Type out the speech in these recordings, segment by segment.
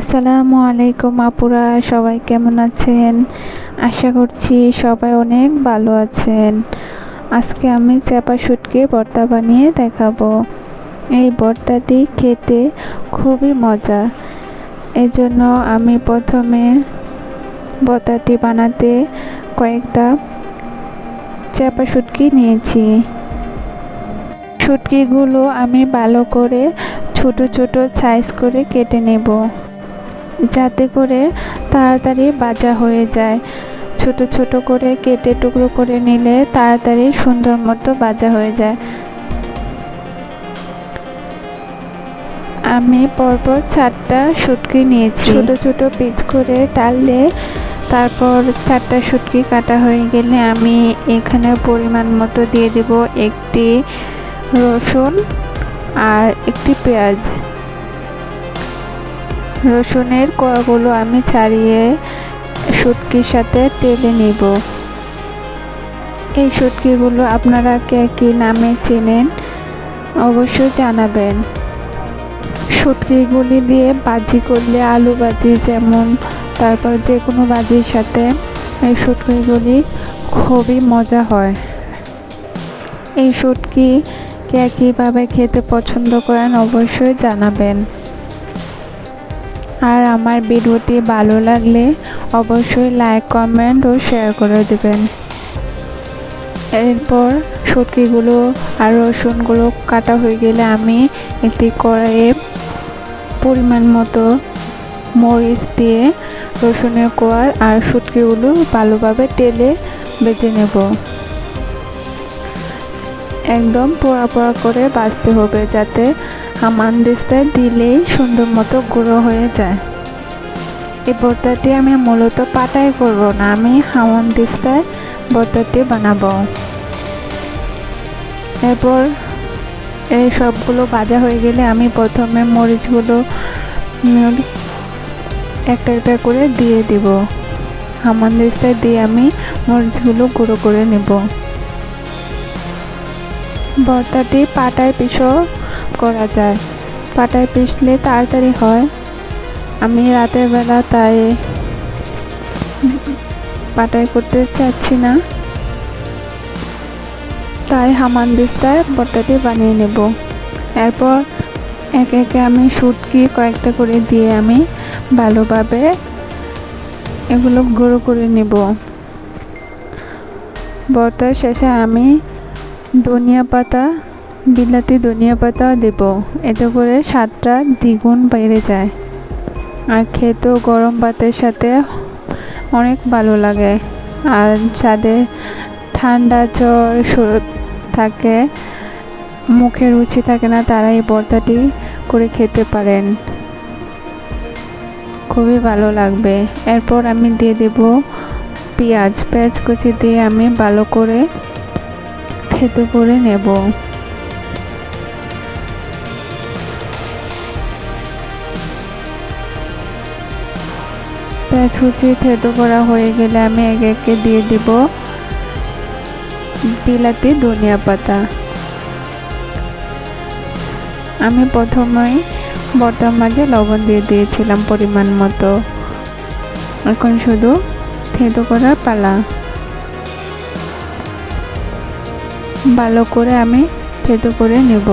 আসসালামু আলাইকুম আপুরা, সবাই কেমন আছেন? আশা করছি সবাই অনেক ভালো আছেন। আজকে আমি চাপা শুটকি ভর্তা বানিয়ে দেখাবো। এই ভর্তাটি খেতে খুবই মজা। এজন্য আমি প্রথমে ভর্তাটি বানাতে কয়েকটা চাপা শুটকি নিয়েছি। শুটকিগুলো আমি ভালো করে ছোট ছোট সাইজ করে কেটে নেব। যাতে করে তাড়াতাড়ি বাজা হয়ে যায়। ছোট ছোট করে কেটে টুকরো করে নিলে তাড়াতাড়ি সুন্দর মতো বাজা হয়ে যায়। আমি পরপর চারটা শুটকি নিয়েছি। ছোট ছোট পিচ করে টাললে তারপর চারটা শুটকি কাটা হয়ে গেলে আমি এখানে পরিমাণ মতো দিয়ে দেব একটি রসুন আর একটি পেঁয়াজ। রসুনের কোয়াগুলো আমি ছাড়িয়ে শুটকির সাথে টেলে নিব। এই শুটকিগুলো আপনারা কে কী নামে চেনেন অবশ্যই জানাবেন। শুটকিগুলি দিয়ে বাজি করলে আলু বাজি যেমন, তারপর যে কোনো বাজির সাথে এই শুটকিগুলি খুবই মজা হয়। এই শুটকি কে কীভাবে খেতে পছন্দ করেন অবশ্যই জানাবেন। আমার ভিডিওটি ভালো লাগলে অবশ্যই লাইক কমেন্ট ও শেয়ার করে দেবেন। এরপর শুটকিগুলো আর রসুনগুলো কাটা হয়ে গেলে আমি একটি কড়াইয়ে পরিমাণ মতো মরিচ দিয়ে রসুনের কোয়া আর শুটকিগুলো ভালোভাবে তেলে বেজে নেব। একদম পোড়া পোড়া করে বাজতে হবে যাতে হামান দিস্তায় দিলেই সুন্দর মতো গুঁড়ো হয়ে যায়। এই ভর্তাটি আমি মূলত পাটাই করব না, আমি হামান দিস্তায় ভর্তাটি বানাবো। এরপর এই সবগুলো ভাজা হয়ে গেলে আমি প্রথমে মরিচগুলো একটা একটা করে দিয়ে দিব। হামান দিস্তায় দিয়ে আমি মরিচগুলো গুঁড়ো করে নেব। ভর্তাটি পাটায় পিসও করা যায়। পাটায় পিষলে তাড়াতাড়ি হয়। আমি রাতের বেলা তাই পাটায় করতে চাচ্ছি না। তাই হামান দিস্তায় ভর্তাটি বানিয়ে নেব। এরপর একে একে আমি শুটকি কয়েকটা করে দিয়ে আমি ভালোভাবে এগুলো গুঁড়ো করে নেব। ভর্তার শেষে আমি ধনিয়া পাতা, বিলাতি ধনিয়া পাতা দেব। এতে করে স্বাদটা দ্বিগুণ বেড়ে যায়। আর খেতেও গরম ভাতের সাথে অনেক ভালো লাগে। আর যাদের ঠান্ডা জ্বর থাকে, মুখে রুচি থাকে না, তারা এই ভর্তাটি করে খেতে পারেন। খুবই ভালো লাগবে। এরপর আমি দিয়ে দেব পেঁয়াজ। পেঁয়াজ কুচি দিয়ে আমি ভালো করে থেতো করে নেব। কুচি থেতো করা হয়ে গেলে আমি একে একে দিয়ে দিব বিলাতি ধনিয়া পাতা। আমি প্রথমেই বটার মাঝে লবণ দিয়ে দিয়েছিলাম পরিমাণ মতো। এখন শুধু থেতো করার পালা। ভালো করে আমি থেতো করে নেব।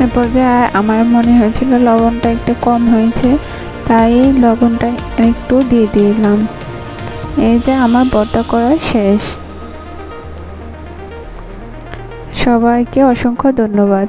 এরপর যে আমার মনে হয়েছিল লবণটা একটু কম হয়েছে, তাই লবণটা একটু দিয়ে দিলাম। এই যে আমার বর্তা করা শেষ। সবাইকে অসংখ্য ধন্যবাদ।